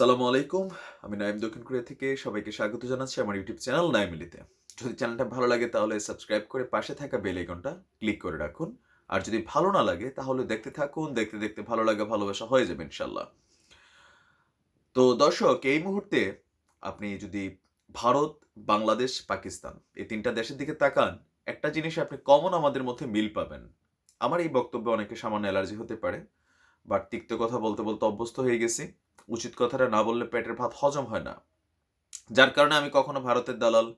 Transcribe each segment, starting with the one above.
সালামু আলাইকুম। আমি নাইম দক্ষিণ কোরিয়া থেকে সবাইকে স্বাগত জানাচ্ছি আমার ইউটিউব চ্যানেল নাইমিলিতে। যদি চ্যানেলটা ভালো লাগে তাহলে সাবস্ক্রাইব করে পাশে থাকা বেল আইকনটা ক্লিক করে রাখুন। আর যদি ভালো না লাগে তাহলে দেখতে থাকুন, দেখতে দেখতে ভালো লাগা, ভালোবাসা হয়ে যাবে ইনশাল্লাহ তো দর্শক, এই মুহূর্তে আপনি যদি ভারত, বাংলাদেশ, পাকিস্তান এই তিনটা দেশের দিকে তাকান, একটা জিনিস আপনি কমন আমাদের মধ্যে মিল পাবেন। আমার এই বক্তব্যে অনেকে সামান্য অ্যালার্জি হতে পারে, বাট তিক্ত কথা বলতে বলতে অভ্যস্ত হয়ে গেছি। উচিত কথাটা না বললে পেটের ভাত হজম হয় না। যার কারণে আমি কখনো ভারতের দালাল,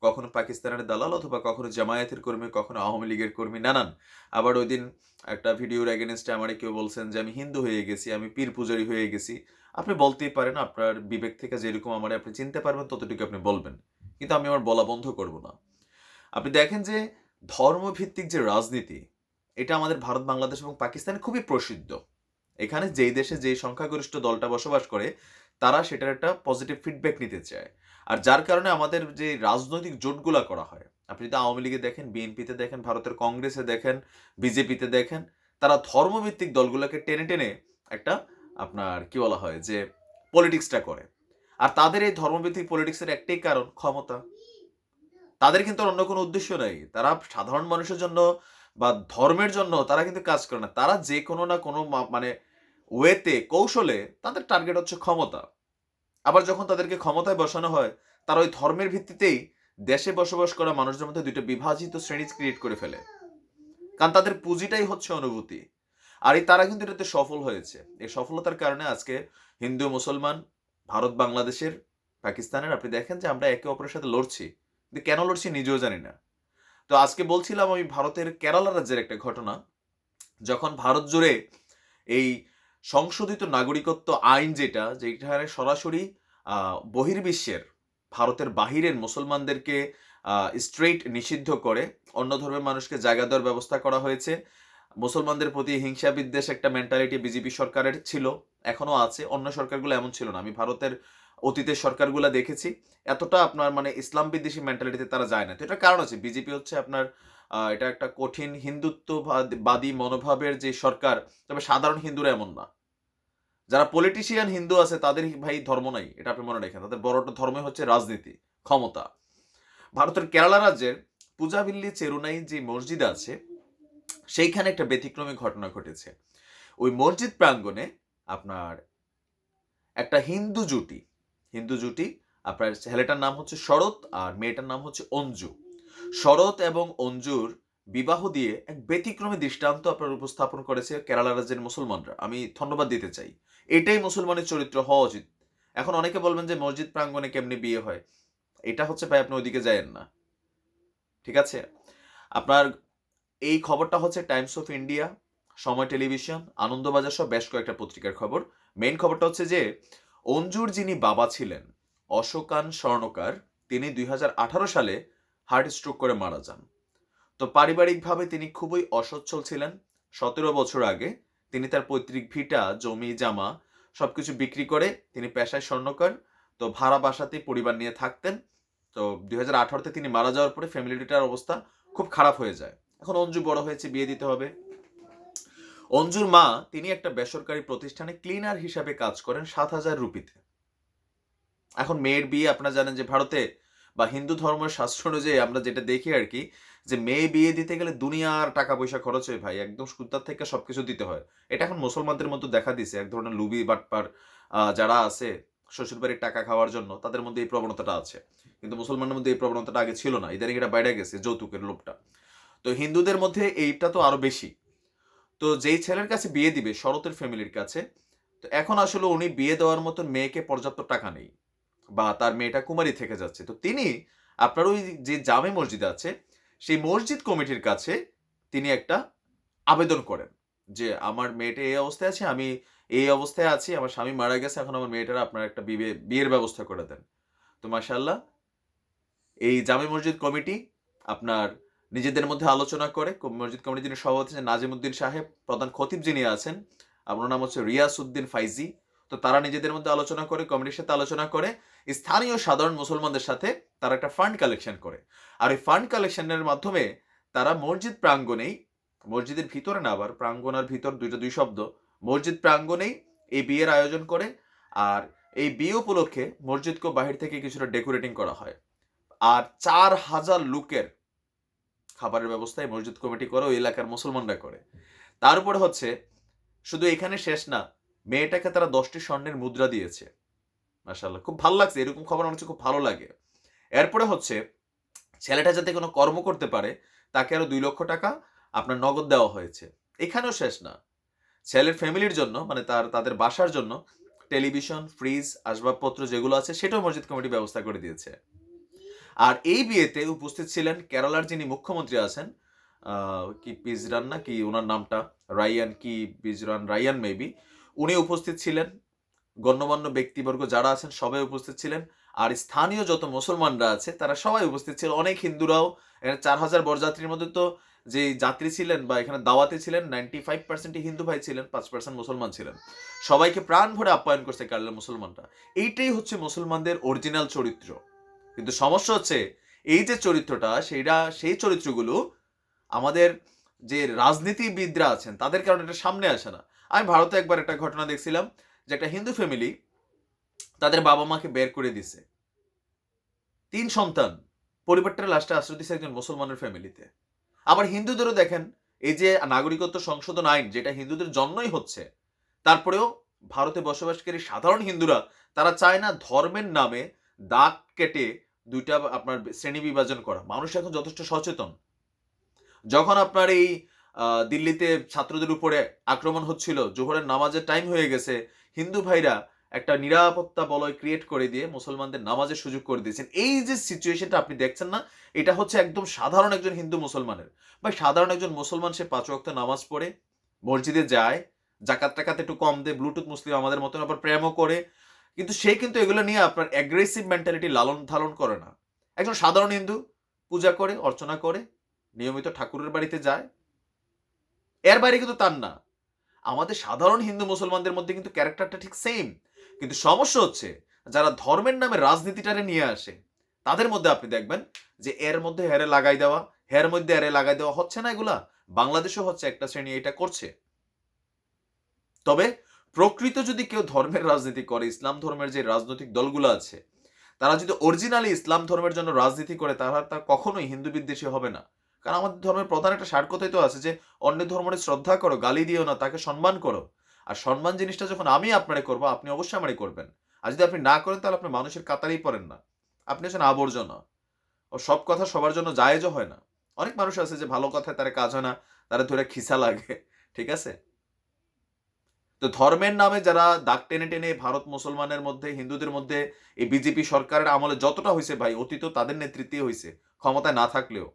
কখনো পাকিস্তানের দালাল অথবা কখনো জামায়াতের কর্মী, কখনো আওয়ামী লীগের কর্মী নানান। আবার ওই দিন একটা ভিডিওর এগেনস্টে আমারে কেউ বলছেন যে, আমি হিন্দু হয়ে গেছি, আমি পীর পূজারি হয়ে গেছি। আপনি বলতেই পারেন, আপনার বিবেক থেকে যেরকম আমার আপনি চিনতে পারবেন, ততটুকু আপনি বলবেন। কিন্তু আমি আমার বলা বন্ধ করব না। আপনি দেখেন যে, ধর্মভিত্তিক যে রাজনীতি, এটা আমাদের ভারত, বাংলাদেশ এবং পাকিস্তানে খুবই প্রসিদ্ধ। এখানে যেই দেশে যেই সংখ্যাগরিষ্ঠ দলটা বসবাস করে, তারা সেটার একটা পজিটিভ ফিডব্যাক নিতে চায়। আর যার কারণে আমাদের যে রাজনৈতিক জোটগুলা করা হয়, আপনি যদি আওয়ামী লীগে দেখেন, বিএনপিতে দেখেন, ভারতের কংগ্রেসে দেখেন, বিজেপিতে দেখেন, তারা ধর্মভিত্তিক দলগুলোকে টেনে টেনে একটা আপনার কি বলা হয় যে পলিটিক্সটা করে। আর তাদের এই ধর্মভিত্তিক পলিটিক্সের একটাই কারণ ক্ষমতা। তাদের কিন্তু অন্য কোনো উদ্দেশ্য নেই। তারা সাধারণ মানুষের জন্য বা ধর্মের জন্য তারা কিন্তু কাজ করে না। তারা যে কোনো না কোনো মানে ওয়েতে, কৌশলে তাদের টার্গেট হচ্ছে ক্ষমতা। আবার যখন তাদেরকে ক্ষমতায় বসানো হয়, তারা ওই ধর্মের ভিত্তিতেই দেশে বসবাস করা মানুষদের মধ্যে দুইটা বিভাজিত শ্রেণি ক্রিয়েট করে ফেলে। কারণ তাদের পুঁজিটাই হচ্ছে অনুভূতি। আর এই তারা কিন্তু এটাতে সফল হয়েছে। এই সফলতার কারণে আজকে হিন্দু, মুসলমান, ভারত, বাংলাদেশের, পাকিস্তানের, আপনি দেখেন যে আমরা একে অপরের সাথে লড়ছি। কিন্তু কেন লড়ছি নিজেও জানি না। তো আজকে বলছিলাম আমি ভারতের কেরালা রাজ্যের একটা ঘটনা। যখন ভারত জুড়ে এই সংশোধিত নাগরিকত্ব আইন যেটা যেখানে সরাসরি বহির্বিশ্বের, ভারতের বাহিরের মুসলমানদেরকে স্ট্রেইট নিষিদ্ধ করে, অন্য ধর্মের মানুষকে জায়গা দেওয়ার ব্যবস্থা করা হয়েছে। মুসলমানদের প্রতি হিংসা বিদ্বেষ একটা মেন্টালিটি বিজেপি সরকারের ছিল, এখনও আছে, অন্য সরকারগুলো এমন ছিল না। আমি ভারতের অতীতের সরকারগুলো দেখেছি, এতটা আপনার মানে ইসলাম বিদ্বেষী মেন্টালিটিতে তারা যায় না। তো এটার কারণ আছে বিজেপি হচ্ছে আপনার এটা একটা কঠিন হিন্দুত্ববাদী মনোভাবের যে সরকার, তবে সাধারণ হিন্দুরা এমন না। যারা পলিটিশিয়ান হিন্দু আছে, তাদের ভাই ধর্ম নাই, এটা আপনি মনে রাখেন। তাদের বড়টা ধর্ম হচ্ছে রাজনীতি, ক্ষমতা। ভারতের কেরালা রাজ্যের পূজাবিল্লি চেরুনাই যে মসজিদ আছে, সেইখানে একটা ব্যতিক্রমী ঘটনা ঘটেছে। ওই মসজিদ প্রাঙ্গণে আপনার একটা হিন্দু জুটি হিন্দু জুটি, আপনার ছেলেটার নাম হচ্ছে শরৎ আর মেয়েটার নাম হচ্ছে অঞ্জু। শরৎ এবং অঞ্জুর বিবাহ দিয়ে এক ব্যতিক্রমী দৃষ্টান্ত আপনার উপস্থাপন করেছে কেরালা রাজ্যের মুসলমানরা। আমি ধন্যবাদ দিতে চাই। এটাই মুসলমানের চরিত্র হওয়া উচিত। এখন অনেকে বলবেন যে মসজিদ প্রাঙ্গণে কেমনি বিয়ে হয়? এটা হচ্ছে ভাই, আপনি ওইদিকে যায়েন না। ঠিক আছে? আপনার এই খবরটা হচ্ছে Times of India, Somoy television, Anandabazar সহ বেশ কয়েকটা পত্রিকার খবর। মেইন খবরটা হচ্ছে যে অঞ্জুর যিনি বাবা ছিলেন, অশোকান স্বর্ণকার, তিনি দুই হাজার আঠারো সালে হার্ট স্ট্রোক করে মারা যান। তো পারিবারিকভাবে তিনি খুবই অসচ্ছল ছিলেন। সতেরো বছর আগে তিনি তার পৈতৃক ভিটা, জমি, জামা সবকিছু বিক্রি করে তিনি পেশায় স্বর্ণকার, তো ভাড়া বাসাতেই পরিবার নিয়ে থাকতেন। তো দুই হাজার আঠারোতে তিনি মারা যাওয়ার পরে ফ্যামিলিটার অবস্থা খুব খারাপ হয়ে যায়। এখন অঞ্জু বড় হয়েছে, বিয়ে দিতে হবে। অঞ্জুর মা, তিনি একটা বেসরকারি প্রতিষ্ঠানে ক্লিনার হিসাবে কাজ করেন সাত হাজার রুপিতে। এখন মেয়ের বিয়ে আপনারা জানেন যে ভারতে বা হিন্দু ধর্মের শাস্ত্র অনুযায়ী আমরা যেটা দেখি আর কি, যে মেয়ে বিয়ে দিতে গেলে দুনিয়ার টাকা পয়সা খরচ হয় ভাই, একদম সুতার থেকে সবকিছু দিতে হয়। এটা এখন মুসলমানদের মধ্যে দেখা দিছে, এক ধরনের লুবি বাটপার যারা আছে শ্বশুরবাড়ির টাকা খাওয়ার জন্য, তাদের মধ্যে এই প্রবণতাটা আছে। কিন্তু মুসলমানের মধ্যে এই প্রবণতাটা আগে ছিল না, ইদানিং এটা বাইরে গেছে যৌতুকের লোভটা। তো হিন্দুদের মধ্যে এইটা তো আরও বেশি। তো যেই ছেলের কাছে বিয়ে দিবে, শরতের ফ্যামিলির কাছে, তো এখন আসলে উনি বিয়ে দেওয়ার মতন মেয়েকে পর্যাপ্ত টাকা নেই বা তার মেয়েটা কুমারী থেকে যাচ্ছে। তো তিনি, আপনার ওই যে জামে মসজিদ আছে, সেই মসজিদ কমিটির কাছে তিনি একটা আবেদন করেন যে, আমার মেয়েটা এই অবস্থায় আছে, আমি এই অবস্থায় আছি, আমার স্বামী মারা গেছে, এখন আমার মেয়েটার আপনার একটা বিয়ে বিয়ের ব্যবস্থা করে দেন। তো মাশাল্লাহ এই জামে মসজিদ কমিটি আপনার নিজেদের মধ্যে আলোচনা করে। মসজিদ কমিটির যিনি সভাপতি আছেন নাজিমুদ্দিন সাহেব, প্রধান খতিব যিনি আছেন আপনার নাম হচ্ছে রিয়াস উদ্দিন ফাইজি। তো তারা নিজেদের মধ্যে আলোচনা করে, কমিটির সাথে আলোচনা করে, স্থানীয় সাধারণ মুসলমানদের সাথে তারা একটা ফান্ড কালেকশন করে। আর এই ফান্ড কালেকশনের মাধ্যমে তারা মসজিদ প্রাঙ্গণেই, মসজিদের ভিতরে না আবার, প্রাঙ্গণ আর ভিতর দুইটা দুই শব্দ, মসজিদ প্রাঙ্গণেই এই বিয়ের আয়োজন করে। আর এই বিয়ে উপলক্ষে মসজিদকে বাহির থেকে কিছুটা ডেকোরেটিং করা হয়। আর চার হাজার লোকের খাবারের ব্যবস্থা এই মসজিদ কমিটি করে, ওই এলাকার মুসলমানরা করে। তার উপরে হচ্ছে, শুধু এখানে শেষ না, মেয়েটাকে তারা দশটি স্বর্ণের মুদ্রা দিয়েছে। মাসাল্লাহ খুব ভালো লাগছে, এরকম খবর আমার খুব ভালো লাগে। এরপরে হচ্ছে, ছেলেটা যাতে কোনো কর্ম করতে পারে, তাকে আরও দুই লক্ষ টাকা আপনার নগদ দেওয়া হয়েছে। এখানেও শেষ না। ছেলের ফ্যামিলির জন্য মানে তার, তাদের বাসার জন্য টেলিভিশন ফ্রিজ আসবাবপত্র যেগুলো আছে, সেটাও মসজিদ কমিটি ব্যবস্থা করে দিয়েছে। আর এই বিয়েতে উপস্থিত ছিলেন কেরালার যিনি মুখ্যমন্ত্রী আছেন কি পিজরান না, কি ওনার নামটা? রাইয়ান কি পিজরান রাইয়ান মেবি। উনি উপস্থিত ছিলেন। গণ্যমান্য ব্যক্তিবর্গ যারা আছেন সবাই উপস্থিত ছিলেন। আর স্থানীয় যত মুসলমানরা আছে, তারা সবাই উপস্থিত ছিল। অনেক হিন্দুরাও। চার হাজার বরযাত্রীর মধ্যে তো যে যাত্রী ছিলেন বা এখানে দাওয়াতে ছিলেন নাইনটি ফাইভ পার্সেন্ট হিন্দু ভাই ছিলেন, পাঁচ পার্সেন্ট মুসলমান ছিলেন। সবাইকে প্রাণ ভরে আপ্যায়ন করছে কেরলের মুসলমানরা। এইটাই হচ্ছে মুসলমানদের অরিজিনাল চরিত্র। কিন্তু সমস্যা হচ্ছে, এই যে চরিত্রটা, সেইটা, সেই চরিত্রগুলো আমাদের যে রাজনীতিবিদরা আছেন, তাদের কারণে এটা সামনে আসে না। আমি ভারতে একবার একটা ঘটনা দেখছিলাম, যে একটা হিন্দু ফ্যামিলি তাদের বাবা মাকে বের করে দিছে। তিন সন্তান পরিবারটা লাস্টে আশ্রয় দিছে একজন মুসলমানের ফ্যামিলিতে আবার হিন্দুদেরও দেখেন, এই যে নাগরিকত্ব সংশোধন আইন, যেটা হিন্দুদের জন্যই হচ্ছে, তারপরেও ভারতে বসবাসকারী সাধারণ হিন্দুরা, তারা চায় না ধর্মের নামে দাগ কেটে দুইটা আপনার শ্রেণি বিভাজন করা। মানুষ এখন যথেষ্ট সচেতন। যখন আপনার এই দিল্লিতে ছাত্রদের উপরে আক্রমণ হচ্ছিল, জোহরের নামাজের টাইম হয়ে গেছে, হিন্দু ভাইরা একটা নিরাপত্তা বলয় ক্রিয়েট করে দিয়ে মুসলমানদের নামাজের সুযোগ করে দিয়েছেন। এই যে সিচুয়েশনটা আপনি দেখছেন না, এটা হচ্ছে একদম সাধারণ একজন হিন্দু মুসলমানের। বা সাধারণ একজন মুসলমান, সে পাঁচ ওয়াক্ত নামাজ পড়ে, মসজিদে যায়, জাকাত টাকাত একটু কম দেয় ব্লুটুথ মুসলিম আমাদের মতন আবার প্রেমও করে কিন্তু সে কিন্তু এগুলো নিয়ে আপনার অ্যাগ্রেসিভ মেন্টালিটি লালন ধারণ করে না। একজন সাধারণ হিন্দু পূজা করে, অর্চনা করে, নিয়মিত ঠাকুরের বাড়িতে যায়। এর বাইরে কিন্তু তার না। আমাদের সাধারণ হিন্দু মুসলমানদের মধ্যে কিন্তু ক্যারেক্টারটা ঠিক সেম কিন্তু সমস্যা হচ্ছে, যারা ধর্মের নামে রাজনীতিটারে নিয়ে আসে, তাদের মধ্যে আপনি দেখবেন যে এর মধ্যে হেরে লাগাই দেওয়া হের মধ্যে এরে লাগাই দেওয়া হচ্ছে না এগুলা। বাংলাদেশও হচ্ছে একটা শ্রেণি এটা করছে। তবে প্রকৃত যদি কেউ ধর্মের রাজনীতি করে, ইসলাম ধর্মের যে রাজনৈতিক দলগুলো আছে, তারা যদি অরিজিনালি ইসলাম ধর্মের জন্য রাজনীতি করে, তারা তা কখনোই হিন্দু বিদ্বেষী হবে না। কারণ আমাদের ধর্মের প্রধান একটা সারকথাই তো আছে যে, অন্য ধর্মের শ্রদ্ধা করো, গালি দিও না, তাকে সম্মান করো। আর সম্মান জিনিসটা যখন আমি আপনারে করব, আপনি অবশ্যই আমারই করবেন। আর যদি আপনি না করেন, তাহলে আপনি মানুষের কাতারেই পড়েন না। আপনি হচ্ছেন আবর্জনা। ও সব কথা সবার জন্য জায়েজও হয় না। অনেক মানুষ আছে যে ভালো কথায় তারা কাজ হয় না, তারা ধরে খিসা লাগে। ঠিক আছে? তো ধর্মের নামে যারা দাগ টেনে টেনে ভারত মুসলমানের মধ্যে, হিন্দুদের মধ্যে এই বিজেপি সরকারের আমলে যতটা হয়েছে ভাই, অতীত তাদের নেতৃত্বে হয়েছে ক্ষমতায় না থাকলেও।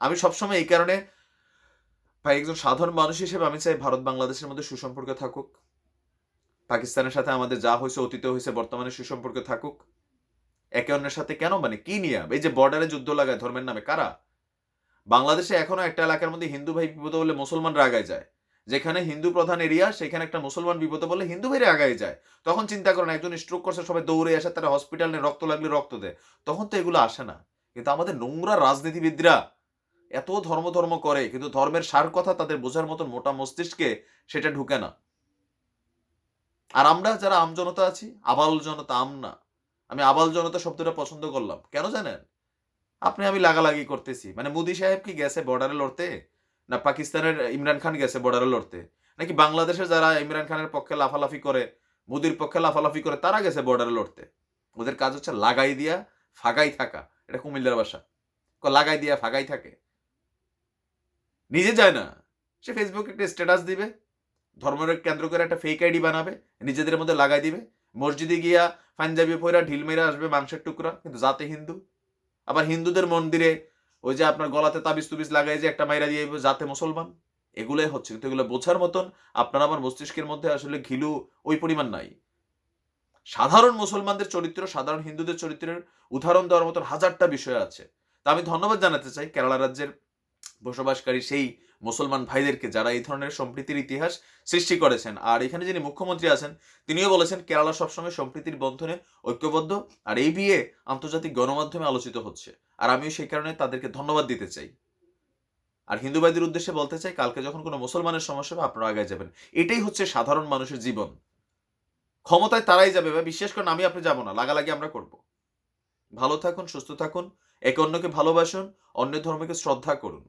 আমি সবসময় এই কারণে ভাই, একজন সাধারণ মানুষ হিসেবে আমি চাই ভারত বাংলাদেশের মধ্যে সুসম্পর্ক থাকুক। পাকিস্তানের সাথে আমাদের যা হয়েছে অতীতে হয়েছে বর্তমানে সুসম্পর্ক থাকুক। একে অন্যের সাথে কেন? মানে কি নিয়ে? এই যে বর্ডারে যুদ্ধ লাগায় ধর্মের নামে, কারা? বাংলাদেশে এখনও একটা এলাকার মধ্যে হিন্দু ভাই বিপদ হলে মুসলমানরা আগায় যায়। যেখানে হিন্দু প্রধান এরিয়া, সেখানে একটা মুসলমান বিপদে বললে হিন্দু ভাইরা আগায় যায়। তখন চিন্তা করেন, একজন স্ট্রোক করছে, সবাই দৌড়ে আসে, তারা হসপিটালে রক্ত লাগলে রক্ত দেয়। তখন তো এগুলো আসে না। কিন্তু আমাদের নোংরা রাজনীতিবিদরা এত ধর্ম ধর্ম করে, কিন্তু ধর্মের সার কথা তাদের বোঝার মতন মোটা মস্তিষ্কে সেটা ঢুকে না। আর আমরা যারা আম জনতা আছি, আবাল জনতা, আম না। আমি আবাল জনতা শব্দটা পছন্দ করলাম। কেন জানেন? আপনি, আমি লাগালাগি করতেছি। মানে মোদি সাহেব কি গেছে বর্ডারে লড়তে? না পাকিস্তানের ইমরান খান গেছে বর্ডারে লড়তে? নাকি বাংলাদেশের যারা ইমরান খানের পক্ষে লাফালাফি করে, মোদির পক্ষে লাফালাফি করে, তারা গেছে বর্ডারে লড়তে? ওদের কাজ হচ্ছে লাগাই দিয়া, ফাগাই থাকা। এটা কুমিল্লার বাসা লাগাই দিয়া, ফাগাই থাকে। নিজে যায় না। সে ফেসবুকে একটা স্ট্যাটাস দিবে। ধর্মের কেন্দ্র করে একটা ফেক আইডি বানাবে। নিজেদের মধ্যে লাগাই দিবে। মসজিদে গিয়া পাঞ্জাবি পয়রা ঢিল মেরে আসবে মাংসের টুকরা। কিন্তু জাতে হিন্দু। আবার হিন্দুদের মন্দিরে ওই যে আপনার গলাতে তাবিজ তুবিজ লাগাই যে একটা মাইরা দিয়ে যাতে মুসলমান। এগুলোই হচ্ছে, কিন্তু এগুলো বোঝার মতন আপনার আমার মস্তিষ্কের মধ্যে আসলে ঘিলু ওই পরিমাণ নাই। সাধারণ মুসলমানদের চরিত্র, সাধারণ হিন্দুদের চরিত্রের উদাহরণ দেওয়ার মতন হাজারটা বিষয় আছে। তা আমি ধন্যবাদ জানাতে চাই কেরালা রাজ্যের বসবাসকারী সেই মুসলমান ভাইদেরকে যারা এই ধরনের সম্প্রীতির ইতিহাস সৃষ্টি করেছেন। আর এখানে যিনি মুখ্যমন্ত্রী আছেন, তিনিও বলেছেন কেরালা সবসময় সম্প্রীতির বন্ধনে ঐক্যবদ্ধ। আর এই বিয়ে আন্তর্জাতিক গণমাধ্যমে আলোচিত হচ্ছে। আর আমিও সেই কারণে তাদেরকে ধন্যবাদ দিতে চাই। আর হিন্দু ভাইদের উদ্দেশ্যে বলতে চাই, কালকে যখন কোনো মুসলমানের সমস্যা হবে আপনারা আগায় যাবেন। এটাই হচ্ছে সাধারণ মানুষের জীবন। ক্ষমতায় তারাই যাবে বা বিশ্বাস করেন আমি আপনি যাব না, লাগালাগি আমরা করব। ভালো থাকুন, সুস্থ থাকুন, একে অন্যকে ভালোবাসুন, অন্য ধর্মকে শ্রদ্ধা করুন।